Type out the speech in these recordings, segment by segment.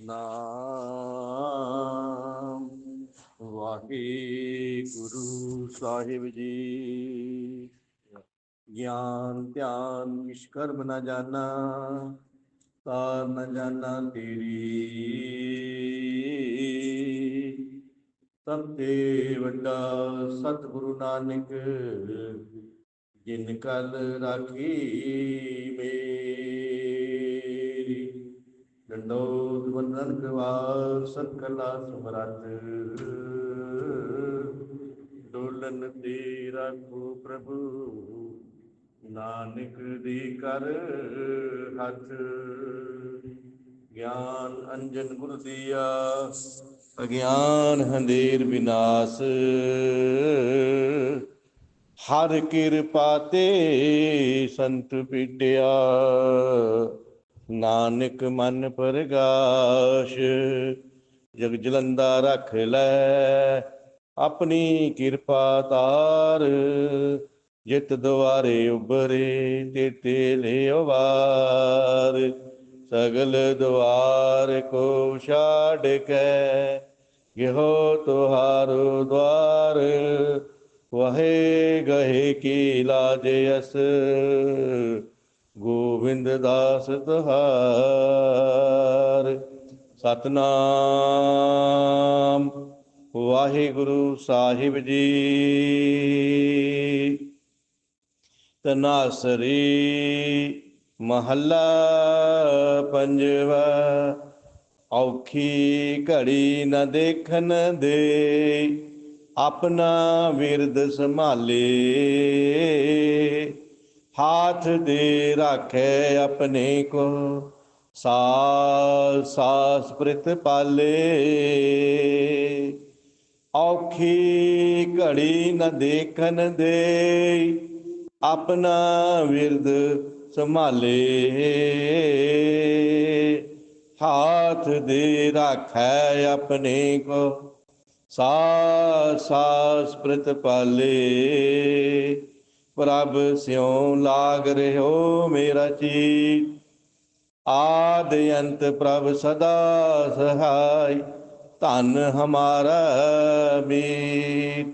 ਸਤਨਾਮ ਵਾਹਿਗੁਰੂ ਸਾਹਿਬ ਜੀ। ਗਿਆਨ, ਧਿਆਨ ਕਿਛ ਕਰਮ ਨ ਜਾਣਾ ਤਾਰ ਨ ਜਾਣਾ ਤੇਰੀ। ਸਭ ਤੇ ਵੱਡਾ ਸਤਿਗੁਰੂ ਨਾਨਕ, ਜਿਨ ਕਲ ਰਾਖੀ ਮੇ ਡੰਡੋਤ ਵੰਦਨ ਕਰਵਾਰ ਸਕਲਾ ਸਮਰੱਥ ਡੋਲਨ ਤੇ ਰੱਖੋ ਪ੍ਰਭੂ, ਨਾਨਕ ਦੀ ਕਰ ਹੱਥ। ਗਿਆਨ ਅੰਜਨ ਗੁਰ ਦੀਆ, ਅਗਿਆਨ ਹੰਦੇਰ ਵਿਨਾਸ਼। ਹਰ ਕਿਰਪਾ ਤੇ ਸੰਤ ਪੀਟਿਆ। ਨਾਨਕ ਮਨ ਪਰਗਾਸ਼, ਜਗ ਜਲੰਦਾ ਰੱਖ ਲੈ, ਆਪਣੀ ਕਿਰਪਾ ਤਾਰ, ਜਿਤ ਦੁਆਰੇ ਉਬਰੇ ਤੇ ਤੇ ਲਿਓ ਵਾਰ ਸਗਲ ਦੁਆਰ ਕੋ ਛਾੜ ਕੇ ਇਹੋ ਤੁਹਾਰੋ ਦਵਾਰ ਵਹੇ ਗਏ ਕੀ ਲਾਜ ਅਸ ਗੋਬਿੰਦ ਦਾਸ ਤੁਹਾਰ, ਸਤਨਾਮ ਵਾਹਿਗੁਰੂ ਸਾਹਿਬ ਜੀ। ਤਨਾਸਰੀ ਮਹੱਲਾ ਪੰਜਵਾ, ਔਖੀ ਘੜੀ ਨ ਦੇਖਣ ਦੇ, ਆਪਣਾ ਵਿਰਦ ਸੰਭਾਲੇ। ਹਾਥ ਦੇ ਰਾਖੇ ਆਪਣੇ ਕੋ ਸਾਲ ਸਾਸ ਪ੍ਰਿਤ ਪਾਲੇ। ਔਖੀ ਘੜੀ ਨ ਦੇਖਣ ਦੇ, ਆਪਣਾ ਵਿਰਦ ਸੰਭਾਲੇ। ਹਾਥ ਦੇ ਰਾਖੈ ਆਪਣੇ ਕੋ ਸਾਸ ਸਾਸ ਪ੍ਰਤ ਪਾਲੇ। ਪ੍ਰਭ ਸਿਉ ਲਾਗ ਰਹਿਓ ਮੇਰਾ ਚੀਤ। ਆਦ ਅੰਤ ਪ੍ਰਭ ਸਦਾ ਸਹਾਈ, ਧਨ ਹਮਾਰਾ ਮੀਤ।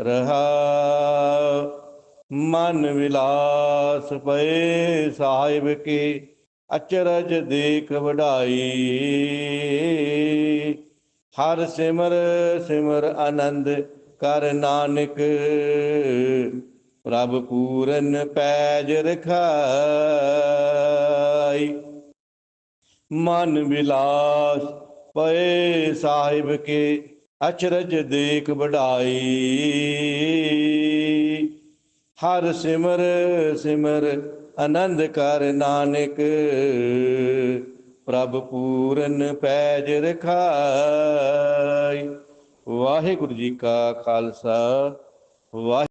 ਰਹਾ ਮਨ ਵਿਲਾਸ ਪਏ ਸਾਹਿਬ ਕੀ, ਅਚਰਜ ਦੇਖ ਵਡਾਈ। ਹਰ ਸਿਮਰ ਸਿਮਰ ਆਨੰਦ ਕਰ ਨਾਨਕ। ਪ੍ਰਭ ਪੂਰਨ ਪੈਜ ਰਖਾਈ। ਮਨ ਵਿਲਾਸ ਪਏ ਸਾਹਿਬ ਕੇ ਅਚਰਜ ਦੇਖ ਵਡਾਈ। ਹਰ ਸਿਮਰ ਸਿਮਰ ਆਨੰਦ ਕਰ ਨਾਨਕ। ਪ੍ਰਭ ਪੂਰਨ ਪੈਜ ਰਖਾਈ। ਵਾਹਿਗੁਰੂ ਜੀ ਕਾ ਖਾਲਸਾ, ਵਾਹਿ